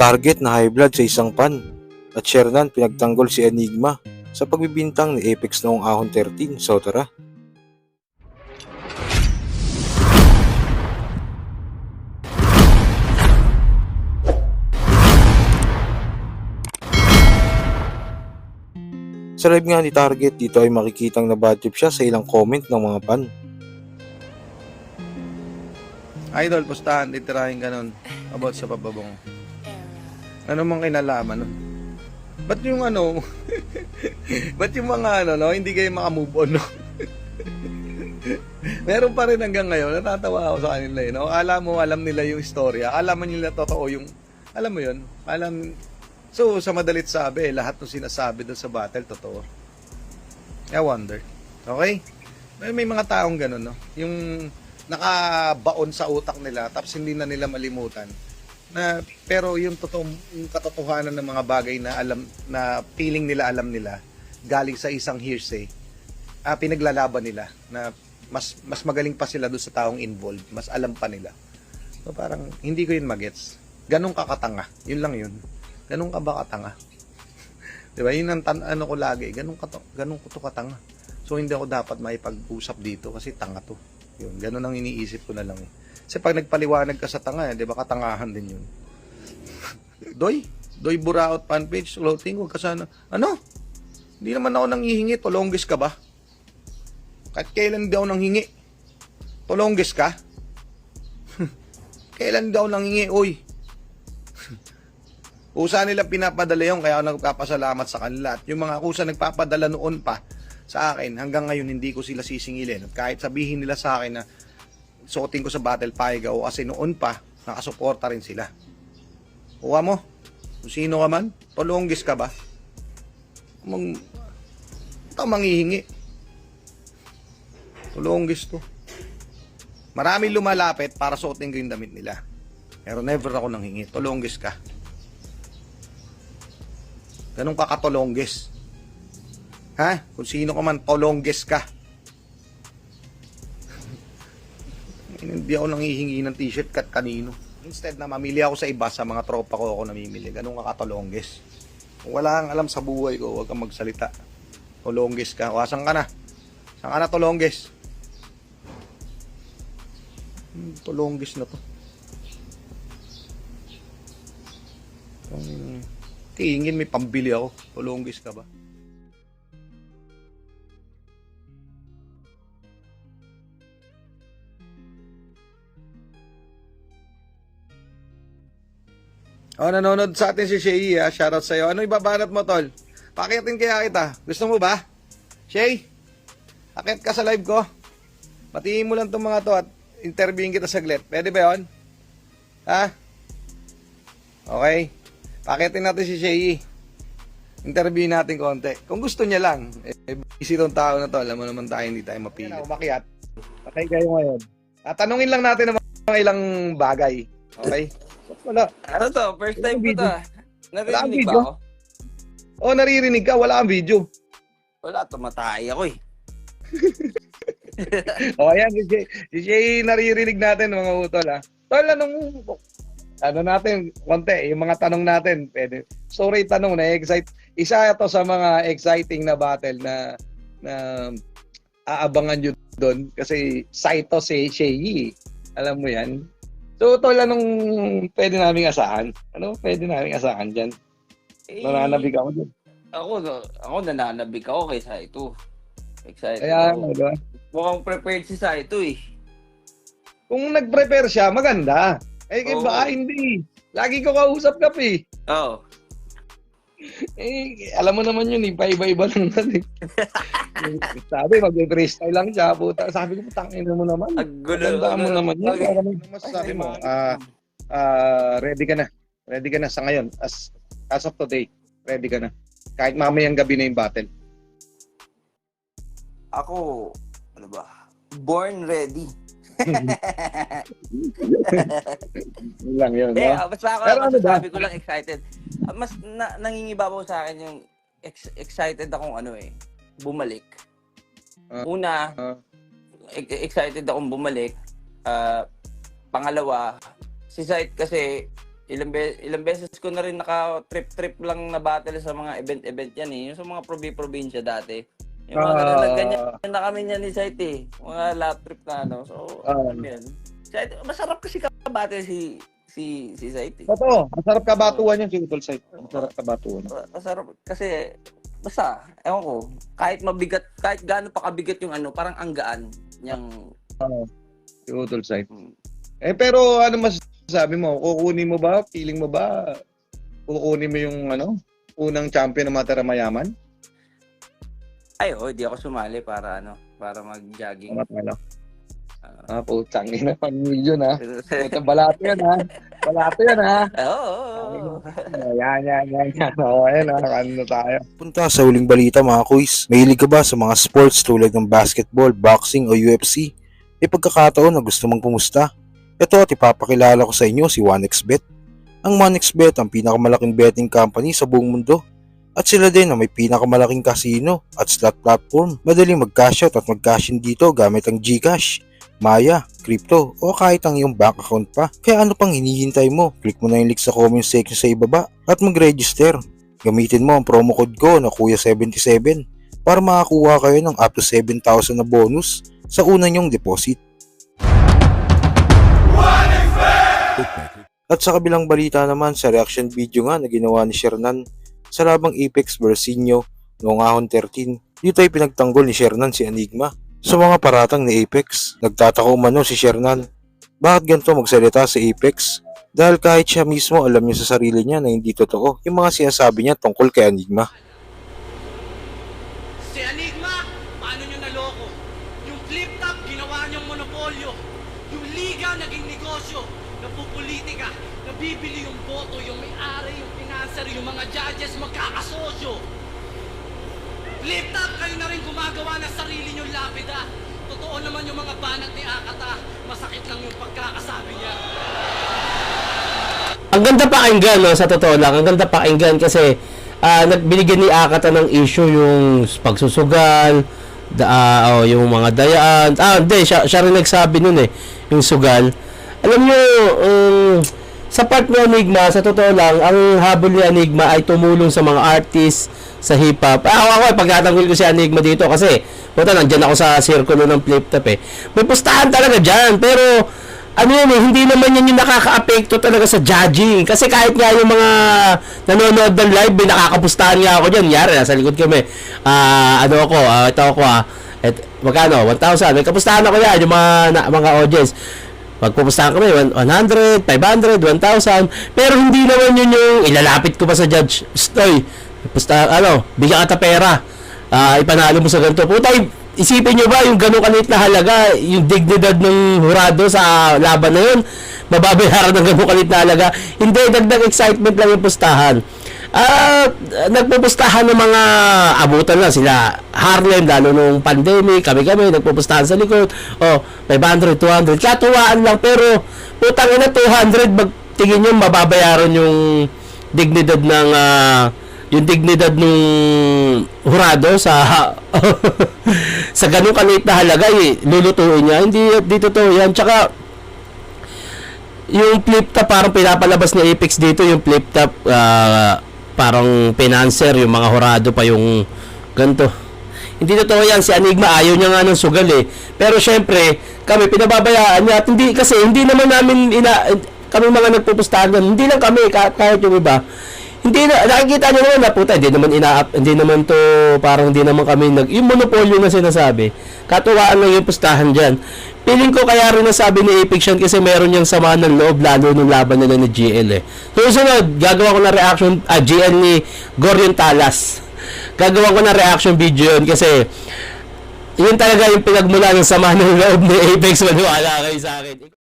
Target na high blood sa isang pan. At Shernan pinagtanggol si Enigma sa pagbibintang ni Apex noong ahon 13. So tara. Sa live nga ni Target, dito ay makikitang nabadtrip siya sa ilang comment ng mga pan. Idol, pustahan, titirahin ka nun about sa pababong. Ano mang kinalaman nun? Ba't yung ano, ba't yung mga ano, no, hindi kayo makamove on, no? Meron pa rin hanggang ngayon, natatawa ako sa kanila, eh, no? Alam mo, alam nila yung istorya, alam nila totoo yung, alam mo yun, alam, so sa madalit sabi, lahat ng sinasabi doon sa battle, totoo. I wonder. Okay? May, may mga taong ganun, no? Yung nakabaon sa utak nila tapos hindi na nila malimutan na pero yung totoo yung katotohanan ng mga bagay na alam na feeling nila alam nila galing sa isang hearsay ah, pinaglalaban nila na mas mas magaling pa sila doon sa taong involved mas alam pa nila. So parang hindi ko yun magets. Ganun ka katanga. Yun lang yun. Ganun ka ba katanga? Di ba? Yun ang tan- ano ko lagi ganun ka to, ganun ko to katanga. So hindi ako dapat maipag-usap dito kasi tanga to. Yun, ganun ang iniisip ko na lang eh. Kasi pag nagpaliwanag ka sa tanga, eh, di ba katangahan din yun. Doy, Doy Buraot fan page, floating, huwag ka sana. Ano? Hindi naman ako nanghihingi, tolongges ka ba? Kahit kailan ako nanghingi. Tolongges ka? kailan ako nanghingi, uy? Kusa nila pinapadala yun, kaya ako nagpapasalamat sa kanila. At yung mga kusa nagpapadala noon pa, sa akin, hanggang ngayon hindi ko sila sisingilin. At kahit sabihin nila sa akin na suotin ko sa battle paiga o kasi noon pa, nakasuporta rin sila. Kuha mo, kung sino ka man, tolonggis ka ba? Mang, ito manghihingi. Tolonggis to. Maraming lumalapit para suotin ko yung damit nila. Pero never ako nang hingi. Tolonggis ka. Ganun ka katolonggis. Ha? Kung sino ka man, tolongges ka. Hindi ako nangihingi ng t-shirt kat kanino. Instead na mamili ako sa iba, sa mga tropa ko ako namimili. Ganun ka katolongges. Kung wala kang alam sa buhay ko, huwag kang magsalita. Tolongges ka. O, ka na? Saan ka na tolongges? Hmm, tolongges na to. Tingin may pambili ako. Tolongges ka ba? Oh, nanonood sa atin si Shay, ha? Shoutout sa'yo. Ano ibabanat mo, tol? Pakitin kaya kita. Gusto mo ba? Shay, akit ka sa live ko. Batiin mo lang itong mga to at interviewin kita saglit. Pwede ba yon? Ha? Okay. Pakitin natin si Shay. Interview natin konti. Kung gusto niya lang. Eh, busy tong tao na to. Alam mo naman tayo, hindi tayo mapilit. Yan, umakyat. Patay kayo ngayon. Tatanungin lang natin ng mga ilang bagay. Okay? Wala. Ano to? First time ko to. ah. Ang ba ako? Oh, naririnig ka. Wala kang video. Wala, tumatay ako eh. O, oh, ayan. Si Jay, si Jay naririnig natin mga utol, ha. Tol, anong, ano natin, konti, yung mga tanong natin, pwede. Sorry, tanong na excite. Isa ito sa mga exciting na battle na na aabangan nyo doon kasi Saito si Shay. Alam mo yan? So, tol, anong pwede naming asahan? Ano pwede naming asahan dyan? eh Nananabig ako dyan. Ako, ako nananabig ako kay Saito. Excited Kaya, ako. ano, diba? Mukhang prepared si Saito eh. Kung nag-prepare siya, maganda. Eh, Oo. baka hindi. Lagi ko kausap ka, eh. Oo. Eh, alam mo naman yun, eh, paiba-iba lang natin. Sabi, mag-freestyle lang siya. Puta. Sabi ko, tangin mo naman. Ang gulo. Mo naman yan. okay. Ano masasabi mo? Ah, ah, ready ka na. Ready ka na sa ngayon. As, as of today, ready ka na. Kahit mamayang gabi na yung battle. Ako, ano ba? Born ready. Yun lang yun. Eh, no? basta ako, Pero ano masasabi ko lang excited. Ah, Mas na, nangingibabaw sa akin yung ex- excited akong ano eh, bumalik. Ah. Una, Ah. e- excited akong bumalik. Ah, pangalawa, si Sight kasi ilang, be- ilang beses ko na rin naka-trip-trip lang na battle sa mga event-event yan eh. Yung sa mga probi-probinsya dati. Yung mga ganun, Ah. nagganyan na kami niyan ni Sight eh. Mga lap trip na ano. So, Ah. ano yan. Sight, masarap kasi ka-battle si si si Sight eh. Totoo, masarap kabatuan yan si Utol Sight. Masarap kabatuan. Masarap kasi basta, ewan ko, kahit mabigat, kahit gaano pa kabigat yung ano, parang ang gaan niyang Oo. Si Utol Sight. Mm. Eh pero ano mas sabi mo? Kukunin mo ba? Feeling mo ba? Kukunin mo yung ano? Unang champion ng Matera Mayaman? Ay, oh, di ako sumali para ano, para mag-jogging. Mga ano? Ah. Ah, putang ina, 1 million ha. Putang balato yan ha. Balato yan ha. Oo. oo. Yan, yan, yan, yan. Oo, ayan ha. Ano na tayo. Punta sa huling balita mga kuys. Mahilig ka ba sa mga sports tulad ng basketball, boxing o UFC? May pagkakataon na gusto mong pumusta? Ito at ipapakilala ko sa inyo si 1xBet. Ang 1xBet ang pinakamalaking betting company sa buong mundo. At sila din ang may pinakamalaking casino at slot platform. Madaling mag-cash out at mag-cash in dito gamit ang GCash, Maya, crypto o kahit ang iyong bank account pa. Kaya ano pang hinihintay mo? Click mo na yung link sa comment section sa ibaba at mag-register. Gamitin mo ang promo code ko na Kuya77 para makakuha kayo ng up to 7,000 na bonus sa una nyong deposit. At sa kabilang balita naman sa reaction video nga na ginawa ni Shernan sa labang Apex Bersinyo noong ahon 13, dito ay pinagtanggol ni Shernan si Enigma. Sa mga paratang ni Apex, nagtataka umano si Shernan. Bakit ganito magsalita sa Apex? Dahil kahit siya mismo alam niya sa sarili niya na hindi totoo yung mga sinasabi niya tungkol kay Enigma. Si Enigma, paano nyo naloko? Yung flip top, ginawa nyong monopolyo. Yung liga, naging negosyo. Napupolitika, nabibili yung boto, yung may-ari, financer, yung mga judges, magkakasosyo. Flip top, kayo na rin gumagawa ng sarili nyong lapida. Totoo naman yung mga banat ni Akata. Masakit lang yung pagkakasabi niya. Ang ganda pakinggan, no, sa totoo lang. Ang ganda pakinggan kasi ah nagbinigyan ni Akata ng issue yung pagsusugal, da, ah, oh, yung mga dayaan. Ah, hindi, siya, siya rin nagsabi nun eh, yung sugal. Alam nyo, um, sa part ni Enigma, sa totoo lang, ang habol ni Enigma ay tumulong sa mga artists, sa hip-hop. Ah, ako, ako, pagkatanggol ko si Enigma dito kasi, puta, nandyan ako sa circle ng flip-top eh. May pustahan talaga dyan, pero, ano yun eh, hindi naman yan yung nakaka-apekto talaga sa judging. Kasi kahit nga yung mga nanonood ng live, may nakakapustahan nga ako dyan. Yari, nasa likod kami. Ah, ano ako, ah, ito ako ah. Et, magkano? 1,000. May kapustahan ako yan, yung mga, na, mga audience. Magpupustahan kami, 100, 500, 1,000. Pero hindi naman yun yung ilalapit ko pa sa judge. Stoy, pusta, ano, bigyan ka ta pera. Ah, ipanalo mo sa ganito. Puta, isipin nyo ba yung ganun kalit na halaga, yung dignidad ng hurado sa laban na yun, mababayaran ng ganun kalit na halaga. Hindi, dagdag excitement lang yung pustahan. At nagpupustahan ng mga abutan na sila Harlem lalo nung pandemic kami-kami nagpupustahan sa likod. Oh 500 200 katuwaan lang pero putang ina 200 mag tingin nyo mababayaran yung dignidad ng ah, yung dignidad ng hurado sa sa ganung kaliit na halaga eh, lulutuin niya. Hindi dito to yan. Tsaka yung flip top parang pinapalabas ni Apex dito yung flip top ah, parang financer yung mga hurado pa yung ganto hindi totoo yan si Enigma ayaw niya nga ng sugal eh. Pero syempre kami pinababayaan niya at hindi kasi hindi naman namin ina kami mga nagpupustahan hindi lang kami kahit yung iba hindi na nakikita niyo naman na puta hindi naman ina hindi naman to parang hindi naman kami nag yung monopolyo na sinasabi katuwaan lang yung pustahan diyan Feeling ko kaya rin nasabi ni Apex yan kasi meron niyang sama ng loob lalo nung laban nila ni GL eh. Susunod, gagawa ko na reaction, ah, GL ni Gorion Talas. Gagawa ko na reaction video yun kasi yun talaga yung pinagmula ng sama ng loob ni Apex. Maniwala kayo sa akin.